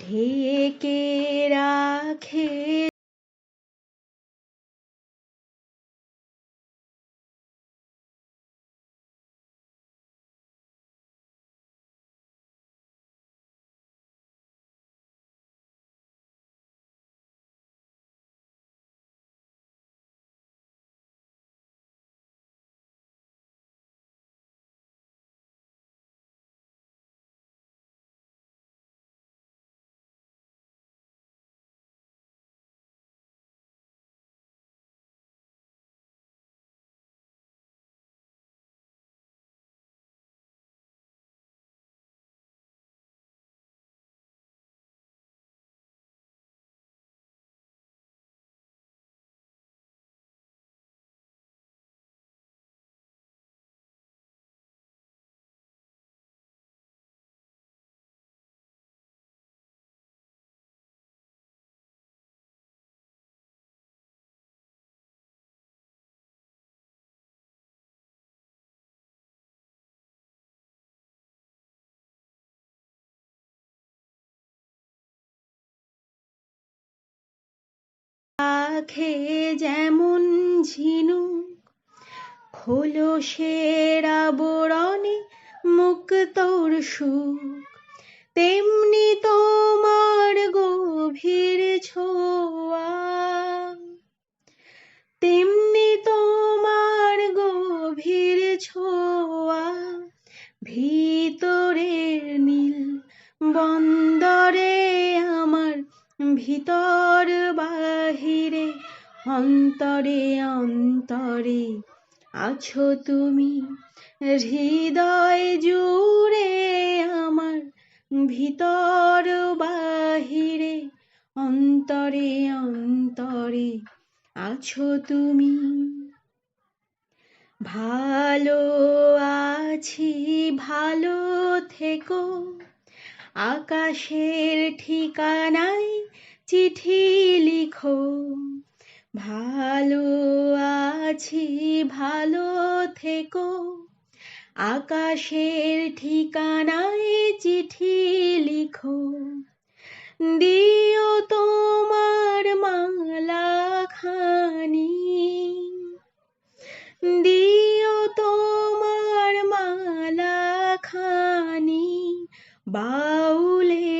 ঢেকে রাখে রাখে যেমন ঝিনুক। খোলসের আবরণে মুক্তোর সুখ। তেমনি তোমার গভীর ছোয়া। তেমনি তোমার গভীর ছোয়া। ভিতরের নীল বন্দরে আমার ভিতর বাহিরে অন্তরে অন্তরে আছো তুমি। হৃদয় জুড়ে আমার, ভিতর বাহিরে, অন্তরে অন্তরে আছো তুমি। ভালো আছি, ভালো থেকো। আকাশের ঠিকানায় চিঠি লিখো। ভালো আছি, ভালো থেকো। আকাশের ঠিকানায় চিঠি লিখো। দিও তোমার মালা খানি দিও তোমার মালা খানি বাউলের